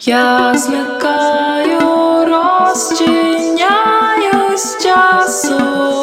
Я зникаю, розчиняюсь часу